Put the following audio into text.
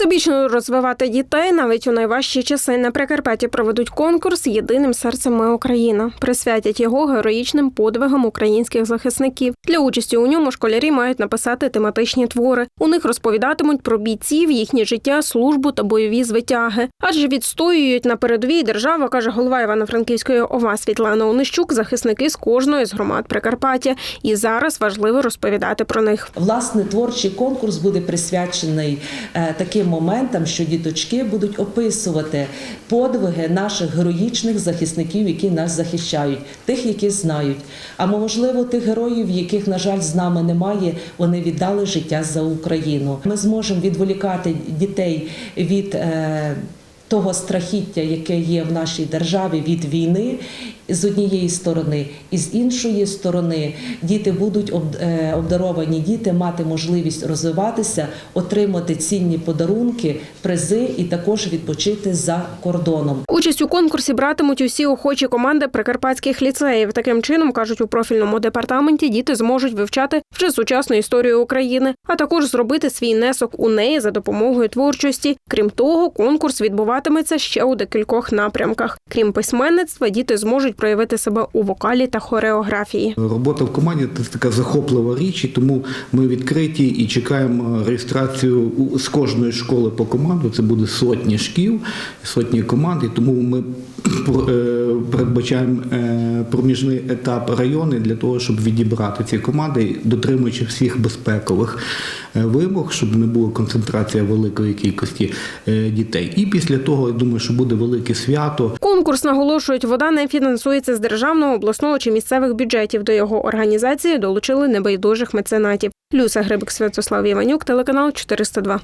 Всебічно розвивати дітей навіть у найважчі часи на Прикарпатті проведуть конкурс Єдиним серцем ми Україна. Присвятять його героїчним подвигам українських захисників. Для участі у ньому школярі мають написати тематичні твори. У них розповідатимуть про бійців, їхнє життя, службу та бойові звитяги. Адже відстоюють на передовій держава, каже голова Івано-Франківської ОВА Світлана Онищук, захисники з кожної з громад Прикарпаття. І зараз важливо розповідати про них. Власне, творчий конкурс буде присвячений е, таким моментам, що діточки будуть описувати подвиги наших героїчних захисників, які нас захищають, тих, які знають. А можливо, тих героїв, яких, на жаль, з нами немає, вони віддали життя за Україну. Ми зможемо відволікати дітей від. Того страхіття, яке є в нашій державі від війни, з однієї сторони, і з іншої сторони, діти будуть е, обдаровані діти мати можливість розвиватися, отримати цінні подарунки, призи і також відпочити за кордоном. Участь у конкурсі братимуть усі охочі команди прикарпатських ліцеїв. Таким чином, кажуть у профільному департаменті, діти зможуть вивчати вже сучасну історію України, а також зробити свій внесок у неї за допомогою творчості. Крім того, конкурс відбуватиметься ще у декількох напрямках. Крім письменництва, діти зможуть проявити себе у вокалі та хореографії. Робота в команді це така захоплива річ, і тому ми відкриті і чекаємо реєстрацію з кожної школи по команду. Це буде сотні шкіл, сотні команд, і тому ми передбачаємо е, проміжний етап райони для того, щоб відібрати ці команди, дотримуючи всіх безпекових е, вимог, щоб не було концентрація великої кількості е, дітей. І після того я думаю, що буде велике свято. Конкурс наголошують, вода не фінансується з державного, обласного чи місцевих бюджетів. До його організації долучили небайдужих меценатів. Люся Грибик, Святослав Іванюк, телеканал 402.